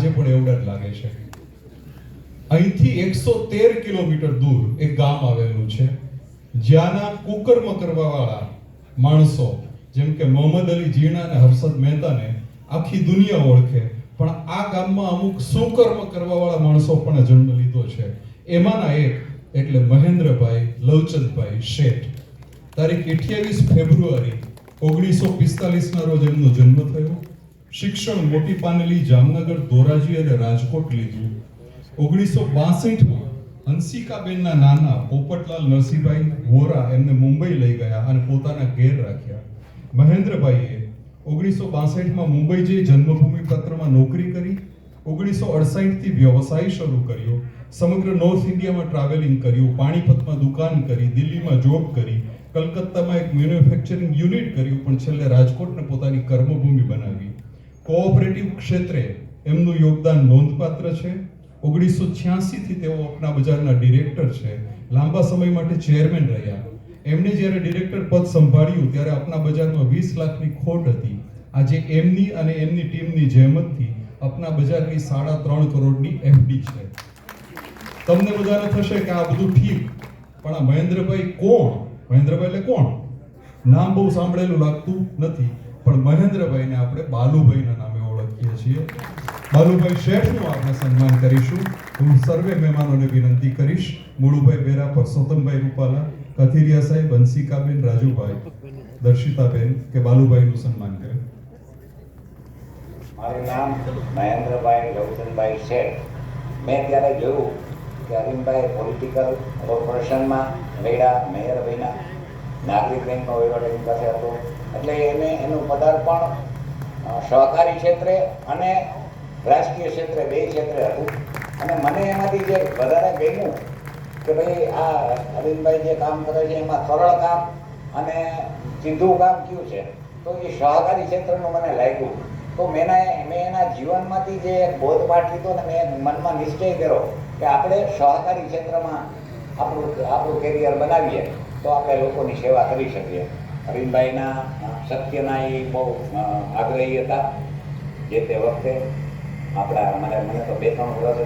આજે પણ એવું જ લાગે છે. અહીંથી એકસો તેર કિલોમીટર દૂર એક ગામ આવેલું છે. જ્યાંના કુકર્મ કરવાવાળા માણસો, જેમ કે મોહમ્મદ અલી જીણા અને હર્ષદ મહેતાને આખી દુનિયા ઓળખે, પણ આ ગામમાં અમુક સુકર્મ કરવાવાળા માણસો પણ જન્મ લીધો છે. એમાંના એક એટલે મહેન્દ્રભાઈ લવચંદભાઈ શેઠ. તારીખ અઠ્યાવીસ ફેબ્રુઆરી ઓગણીસો પિસ્તાલીસના રોજ એમનો જન્મ થયો. શિક્ષણ મોટી પાનેલી જામનગર, ધોરાજી અને રાજકોટ લીધું. ઓગણીસો બાસઠમાં હંસિકાબેનના નાના પોપટલાલ નરસિંહભાઈ વોરા એમને મુંબઈ લઈ ગયા અને પોતાના ઘેર રાખ્યા. મહેન્દ્રભાઈએ ઓગણીસો બાસઠમાં મુંબઈ જઈ જન્મભૂમિ પત્રમાં નોકરી કરી, ઓગણીસો અડસાઠથી વ્યવસાય શરૂ કર્યો, સમગ્ર નોર્થ ઇન્ડિયામાં ટ્રાવેલિંગ કર્યું, પાણીપતમાં દુકાન કરી, દિલ્હીમાં જોબ કરી, કલકત્તામાં એક મેન્યુફેક્ચરિંગ યુનિટ કર્યું, પણ છેલ્લે રાજકોટને પોતાની કર્મભૂમિ બનાવી. કોઓપરેટિવ ક્ષેત્રે એમનું યોગદાન નોંધપાત્ર છે. ઓગણીસો છ્યાસીથી તેઓ અપના બજારના ડિરેક્ટર છે. લાંબા સમય માટે ચેરમેન રહ્યા. એમણે જ્યારે ડિરેક્ટર પદ સંભાળ્યું, ત્યારે અપના બજારમાં વીસ લાખની ખોટ હતી. આજે એમની અને એમની ટીમની જહેમતથી અપના બજારની સાડા ત્રણ કરોડની એફડી છે. તમને બધાને થશે કે આ બધું ઠીક, પણ આ મહેન્દ્રભાઈ કોણ? મહેન્દ્રભાઈ એટલે કોણ? નામ બહુ સાંભળેલું લાગતું નથી. પણ મહેન્દ્રભાઈને આપણે બાલુભાઈના નામે ઓળખીએ છીએ. બાલુભાઈ શેઠનું આપણે સન્માન કરીશું. હું સર્વે મહેમાનોને વિનંતી કરીશ. મુળુભાઈ બેરા પરસોત્તમભાઈ રૂપાલા, કથિરિયા સાહેબ હંસિકાબેન રાજુભાઈ, દર્શિતાબેન કે બાલુભાઈનું સન્માન કરે. મારું નામ મહેન્દ્રભાઈ રવચંદભાઈ શેઠ મેં ત્યારે જોયું કે અરવિંદભાઈ પોલિટિકલ કોર્પોરેશનમાં વેડા, મેયર બન્યા. નાગરિક બેંકનો વહીવટ એની પાસે હતો. એટલે એને એનું પદાર્પણ સહકારી ક્ષેત્રે અને રાજકીય ક્ષેત્રે બે ક્ષેત્રે હતું. અને મને એમાંથી જે વધારે ગમ્યું કે ભાઈ આ અરવિંદભાઈ જે કામ કરે છે, એમાં સરળ કામ અને સીધું કામ કયું છે, તો એ સહકારી ક્ષેત્રનું મને લાગ્યું. તો મેં મેં એના જીવનમાંથી જે એક બોધપાઠ લીધો ને મેં મનમાં નિશ્ચય કર્યો કે આપણે સહકારી ક્ષેત્રમાં આપણું આપણું કેરિયર બનાવીએ. તો આપણે લોકોની સેવા કરી શકીએ. અરવિંદભાઈના સત્યના એ બહુ આગ્રહી હતા જે તે વખતે. આપણા, મને મને તો બે, ત્રણ વર્ષ